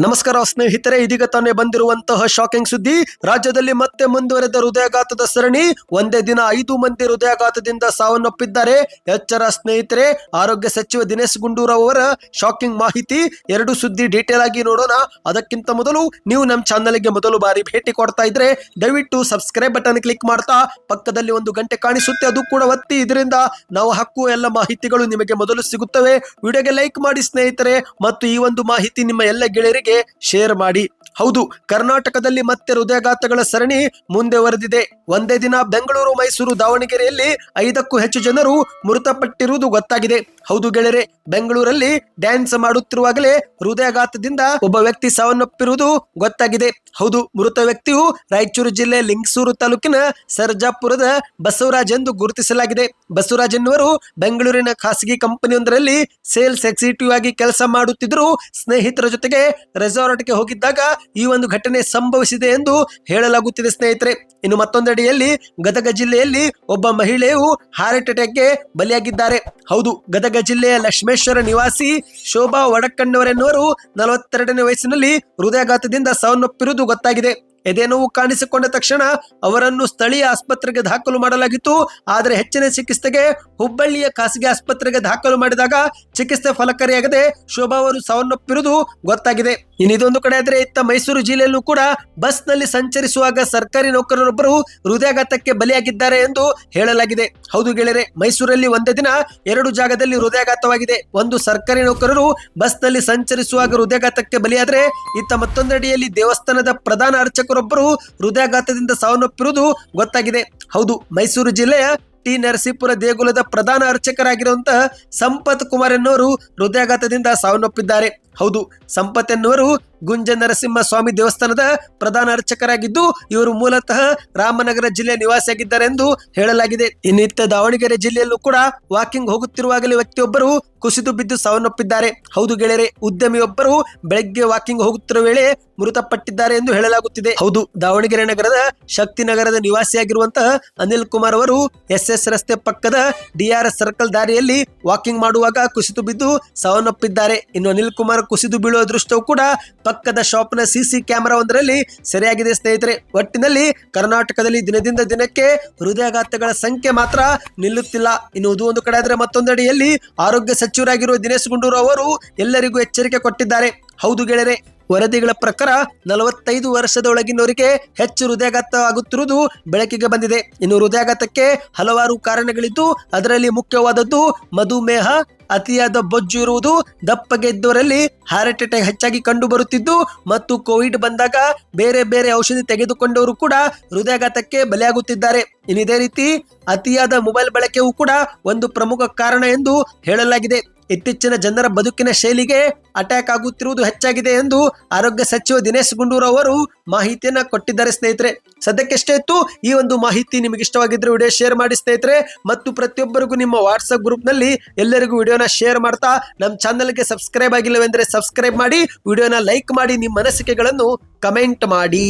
ನಮಸ್ಕಾರ ಸ್ನೇಹಿತರೆ, ಇದೀಗ ತಾನೇ ಬಂದಿರುವಂತಹ ಶಾಕಿಂಗ್ ಸುದ್ದಿ. ರಾಜ್ಯದಲ್ಲಿ ಮತ್ತೆ ಮುಂದುವರೆದ ಹೃದಯಾಘಾತದ ಸರಣಿ. ಒಂದೇ ದಿನ ಐದು ಮಂದಿ ಹೃದಯಾಘಾತದಿಂದ ಸಾವನ್ನಪ್ಪಿದ್ದಾರೆ. ಎಚ್ಚರ ಸ್ನೇಹಿತರೆ, ಆರೋಗ್ಯ ಸಚಿವ ದಿನೇಶ್ ಗುಂಡೂರಾವ್ ಅವರ ಶಾಕಿಂಗ್ ಮಾಹಿತಿ. ಎರಡು ಸುದ್ದಿ ಡೀಟೇಲ್ ಆಗಿ ನೋಡೋಣ. ಅದಕ್ಕಿಂತ ಮೊದಲು ನೀವು ನಮ್ಮ ಚಾನಲ್ಗೆ ಮೊದಲು ಬಾರಿ ಭೇಟಿ ಕೊಡ್ತಾ ಇದ್ರೆ, ದಯವಿಟ್ಟು ಸಬ್ಸ್ಕ್ರೈಬ್ ಬಟನ್ ಕ್ಲಿಕ್ ಮಾಡ್ತಾ, ಪಕ್ಕದಲ್ಲಿ ಒಂದು ಗಂಟೆ ಕಾಣಿಸುತ್ತೆ, ಅದು ಕೂಡ ಒತ್ತಿ. ಇದರಿಂದ ನಾವು ಹಕ್ಕು ಎಲ್ಲ ಮಾಹಿತಿಗಳು ನಿಮಗೆ ಮೊದಲು ಸಿಗುತ್ತವೆ. ವಿಡಿಯೋಗೆ ಲೈಕ್ ಮಾಡಿ ಸ್ನೇಹಿತರೆ. ಮತ್ತು ಈ ಒಂದು ಮಾಹಿತಿ ನಿಮ್ಮ ಎಲ್ಲ ಗೆಳೆಯರಿಗೆ ಶೇರ್ ಮಾಡಿ ಹೌದು, ಕರ್ನಾಟಕದಲ್ಲಿ ಮತ್ತೆ ಹೃದಯಾಘಾತಗಳ ಸರಣಿ ಮುಂದೆ ವರೆದಿದೆ ಒಂದೇ ದಿನ ಬೆಂಗಳೂರು, ಮೈಸೂರು, ದಾವಣಗೆರೆಯಲ್ಲಿ ಐದಕ್ಕೂ ಹೆಚ್ಚು ಜನರು ಮೃತಪಟ್ಟಿರುವುದು ಗೊತ್ತಾಗಿದೆ. ಹೌದು ಗೆಳೆಯರೆ, ಬೆಂಗಳೂರಲ್ಲಿ ಡ್ಯಾನ್ಸ್ ಮಾಡುತ್ತಿರುವಾಗಲೇ ಹೃದಯಾಘಾತದಿಂದ ಒಬ್ಬ ವ್ಯಕ್ತಿ ಸಾವನ್ನಪ್ಪಿರುವುದು ಗೊತ್ತಾಗಿದೆ. ಹೌದು, ಮೃತ ವ್ಯಕ್ತಿಯು ರಾಯಚೂರು ಜಿಲ್ಲೆ ಲಿಂಗಸೂರು ತಾಲೂಕಿನ ಸರ್ಜಾಪುರದ ಬಸವರಾಜ್ ಎಂದು ಗುರುತಿಸಲಾಗಿದೆ. ಬಸವರಾಜ್ ಎನ್ನುವರು ಬೆಂಗಳೂರಿನ ಖಾಸಗಿ ಕಂಪನಿಯೊಂದರಲ್ಲಿ ಸೇಲ್ಸ್ ಎಕ್ಸಿಕ್ಯೂಟಿವ್ ಆಗಿ ಕೆಲಸ ಮಾಡುತ್ತಿದ್ದರು ಸ್ನೇಹಿತರ ಜೊತೆಗೆ ರೆಸಾರ್ಟ್ಗೆ ಹೋಗಿದ್ದಾಗ ಈ ಒಂದು ಘಟನೆ ಸಂಭವಿಸಿದೆ ಎಂದು ಹೇಳಲಾಗುತ್ತಿದೆ ಸ್ನೇಹಿತರೆ. ಇನ್ನು ಮತ್ತೊಂದೆಡೆಯಲ್ಲಿ ಗದಗ ಜಿಲ್ಲೆಯಲ್ಲಿ ಒಬ್ಬ ಮಹಿಳೆಯು ಹಾರ್ಟ್ ಅಟ್ಯಾಕ್ಗೆ ಬಲಿಯಾಗಿದ್ದಾರೆ. ಹೌದು, ಗದಗ ಜಿಲ್ಲೆಯ ಲಕ್ಷ್ಮೇಶ್ವರ ನಿವಾಸಿ ಶೋಭಾ ವಡಕಣ್ಣವರೆನ್ನುವರು ನಲವತ್ತೆರಡನೇ ವಯಸ್ಸಿನಲ್ಲಿ ಹೃದಯಾಘಾತದಿಂದ ಸಾವನ್ನಪ್ಪಿರುವುದು ಗೊತ್ತಾಗಿದೆ. ಎದೆನೋವು ಕಾಣಿಸಿಕೊಂಡ ತಕ್ಷಣ ಅವರನ್ನು ಸ್ಥಳೀಯ ಆಸ್ಪತ್ರೆಗೆ ದಾಖಲು ಮಾಡಲಾಗಿತ್ತು. ಆದರೆ ಹೆಚ್ಚಿನ ಚಿಕಿತ್ಸೆಗೆ ಹುಬ್ಬಳ್ಳಿಯ ಖಾಸಗಿ ಆಸ್ಪತ್ರೆಗೆ ದಾಖಲು ಮಾಡಿದಾಗ ಚಿಕಿತ್ಸೆ ಫಲಕಾರಿಯಾಗದೆ ಶೋಭಾ ಅವರು ಸಾವನ್ನಪ್ಪಿರುವುದು ಗೊತ್ತಾಗಿದೆ. ಇನ್ನಿದೊಂದು ಕಡೆ ಆದರೆ ಇತ್ತ ಮೈಸೂರು ಜಿಲ್ಲೆಯಲ್ಲೂ ಕೂಡ ಬಸ್ನಲ್ಲಿ ಸಂಚರಿಸುವಾಗ ಸರ್ಕಾರಿ ನೌಕರರೊಬ್ಬರು ಹೃದಯಾಘಾತಕ್ಕೆ ಬಲಿಯಾಗಿದ್ದಾರೆ ಎಂದು ಹೇಳಲಾಗಿದೆ. ಹೌದು ಗೆಳೆಯರೆ, ಮೈಸೂರಲ್ಲಿ ಒಂದೇ ದಿನ ಎರಡು ಜಾಗದಲ್ಲಿ ಹೃದಯಾಘಾತವಾಗಿದೆ. ಒಂದು ಸರ್ಕಾರಿ ನೌಕರರು ಬಸ್ನಲ್ಲಿ ಸಂಚರಿಸುವಾಗ ಹೃದಯಾಘಾತಕ್ಕೆ ಬಲಿಯಾದರೆ ಇತ್ತ ಮತ್ತೊಂದೆಡೆಯಲ್ಲಿ ದೇವಸ್ಥಾನದ ಪ್ರಧಾನ ಅರ್ಚಕರೊಬ್ಬರು ಹೃದಯಾಘಾತದಿಂದ ಸಾವನ್ನಪ್ಪಿರುವುದು ಗೊತ್ತಾಗಿದೆ. ಹೌದು, ಮೈಸೂರು ಜಿಲ್ಲೆಯ ಟಿ ನರಸೀಪುರ ದೇಗುಲದ ಪ್ರಧಾನ ಅರ್ಚಕರಾಗಿರುವಂತಹ ಸಂಪತ್ ಕುಮಾರ್ ಎನ್ನುವರು ಹೃದಯಾಘಾತದಿಂದ ಸಾವನ್ನಪ್ಪಿದ್ದಾರೆ. ಹೌದು ಸಂಪತ್ ಎನ್ನುವರು ಗುಂಜ ನರಸಿಂಹ ಸ್ವಾಮಿ ದೇವಸ್ಥಾನದ ಪ್ರಧಾನ ಅರ್ಚಕರಾಗಿದ್ದು, ಇವರು ಮೂಲತಃ ರಾಮನಗರ ಜಿಲ್ಲೆಯ ನಿವಾಸಿಯಾಗಿದ್ದಾರೆ ಎಂದು ಹೇಳಲಾಗಿದೆ. ಇನ್ನಿತ್ತ ದಾವಣಗೆರೆ ಜಿಲ್ಲೆಯಲ್ಲೂ ಕೂಡ ವಾಕಿಂಗ್ ಹೋಗುತ್ತಿರುವಾಗಲೇ ವ್ಯಕ್ತಿಯೊಬ್ಬರು ಕುಸಿದು ಬಿದ್ದು ಸಾವನ್ನಪ್ಪಿದ್ದಾರೆ. ಹೌದು ಗೆಳೆಯರೆ, ಉದ್ಯಮಿಯೊಬ್ಬರು ಬೆಳಗ್ಗೆ ವಾಕಿಂಗ್ ಹೋಗುತ್ತಿರುವ ವೇಳೆ ಮೃತಪಟ್ಟಿದ್ದಾರೆ ಎಂದು ಹೇಳಲಾಗುತ್ತಿದೆ. ಹೌದು, ದಾವಣಗೆರೆ ನಗರದ ಶಕ್ತಿ ನಗರದ ನಿವಾಸಿಯಾಗಿರುವಂತಹ ಅನಿಲ್ ಕುಮಾರ್ ಅವರು ಎಸ್ ಎಸ್ ರಸ್ತೆ ಪಕ್ಕದ ಡಿಆರ್ಎಸ್ ಸರ್ಕಲ್ ದಾರಿಯಲ್ಲಿ ವಾಕಿಂಗ್ ಮಾಡುವಾಗ ಕುಸಿದು ಬಿದ್ದು ಸಾವನ್ನಪ್ಪಿದ್ದಾರೆ. ಇನ್ನು ಅನಿಲ್ ಕುಮಾರ್ ಕುಸಿದು ಬೀಳುವ ದೃಷ್ಟವೂ ಕೂಡ ಪಕ್ಕದ ಶಾಪ್ನ ಸಿಸಿ ಕ್ಯಾಮೆರಾ ಒಂದರಲ್ಲಿ ಸೆರೆಯಾಗಿದೆ, ಸ್ನೇಹಿತರೆ. ಒಟ್ಟಿನಲ್ಲಿ ಕರ್ನಾಟಕದಲ್ಲಿ ದಿನದಿಂದ ದಿನಕ್ಕೆ ಹೃದಯಾಘಾತಗಳ ಸಂಖ್ಯೆ ಮಾತ್ರ ನಿಲ್ಲುತ್ತಿಲ್ಲ. ಇನ್ನು ಇದು ಒಂದು ಕಡೆ ಆದರೆ ಮತ್ತೊಂದೆಡೆಯಲ್ಲಿ ಆರೋಗ್ಯ ಸಚಿವರಾಗಿರುವ ದಿನೇಶ್ ಗುಂಡೂರು ಅವರು ಎಲ್ಲರಿಗೂ ಎಚ್ಚರಿಕೆ ಕೊಟ್ಟಿದ್ದಾರೆ. ಹೌದು ಗೆಳೆಯರೆ, ವರದಿಗಳ ಪ್ರಕಾರ ನಲವತ್ತೈದು ವರ್ಷದ ಒಳಗಿನವರಿಗೆ ಹೆಚ್ಚು ಹೃದಯಾಘಾತ ಆಗುತ್ತಿರುವುದು ಬೆಳಕಿಗೆ ಬಂದಿದೆ. ಇನ್ನು ಹೃದಯಾಘಾತಕ್ಕೆ ಹಲವಾರು ಕಾರಣಗಳಿದ್ದು, ಅದರಲ್ಲಿ ಮುಖ್ಯವಾದದ್ದು ಮಧುಮೇಹ ಅತಿಯಾದ ಬೊಜ್ಜು ಇರುವುದು ದಪ್ಪಗೆದ್ದವರಲ್ಲಿ ಹಾರ್ಟ್ ಅಟ್ಯಾಕ್ ಹೆಚ್ಚಾಗಿ ಕಂಡು ಬರುತ್ತಿದ್ದು ಮತ್ತು ಕೋವಿಡ್ ಬಂದಾಗ ಬೇರೆ ಬೇರೆ ಔಷಧಿ ತೆಗೆದುಕೊಂಡವರು ಕೂಡ ಹೃದಯಾಘಾತಕ್ಕೆ ಬಲಿಯಾಗುತ್ತಿದ್ದಾರೆ. ಇನ್ನು ಇದೇ ರೀತಿ ಅತಿಯಾದ ಮೊಬೈಲ್ ಬಳಕೆಯೂ ಕೂಡ ಒಂದು ಪ್ರಮುಖ ಕಾರಣ ಎಂದು ಹೇಳಲಾಗಿದೆ. ಇತ್ತೀಚಿನ ಜನರ ಬದುಕಿನ ಶೈಲಿಗೆ ಅಟ್ಯಾಕ್ ಆಗುತ್ತಿರುವುದು ಹೆಚ್ಚಾಗಿದೆ ಎಂದು ಆರೋಗ್ಯ ಸಚಿವ ದಿನೇಶ್ ಗುಂಡೂರಾವ್ ಅವರು ಮಾಹಿತಿಯನ್ನ ಕೊಟ್ಟಿದ್ದಾರೆ ಸ್ನೇಹಿತರೆ. ಸದ್ಯಕ್ಕೆಷ್ಟೇ ಇತ್ತು ಈ ಒಂದು ಮಾಹಿತಿ ನಿಮಗೆ ಇಷ್ಟವಾಗಿದ್ರೆ ವಿಡಿಯೋ ಶೇರ್ ಮಾಡಿ ಸ್ನೇಹಿತರೆ. ಮತ್ತು ಪ್ರತಿಯೊಬ್ಬರಿಗೂ ನಿಮ್ಮ ವಾಟ್ಸಪ್ ಗ್ರೂಪ್ನಲ್ಲಿ ಎಲ್ಲರಿಗೂ ವಿಡಿಯೋನ ಶೇರ್ ಮಾಡ್ತಾ ನಮ್ಮ ಚಾನಲ್ಗೆ ಸಬ್ಸ್ಕ್ರೈಬ್ ಆಗಿಲ್ಲವೆಂದರೆ ಸಬ್ಸ್ಕ್ರೈಬ್ ಮಾಡಿ ವಿಡಿಯೋನ ಲೈಕ್ ಮಾಡಿ ನಿಮ್ಮ ಅನಿಸಿಕೆಗಳನ್ನು ಕಮೆಂಟ್ ಮಾಡಿ.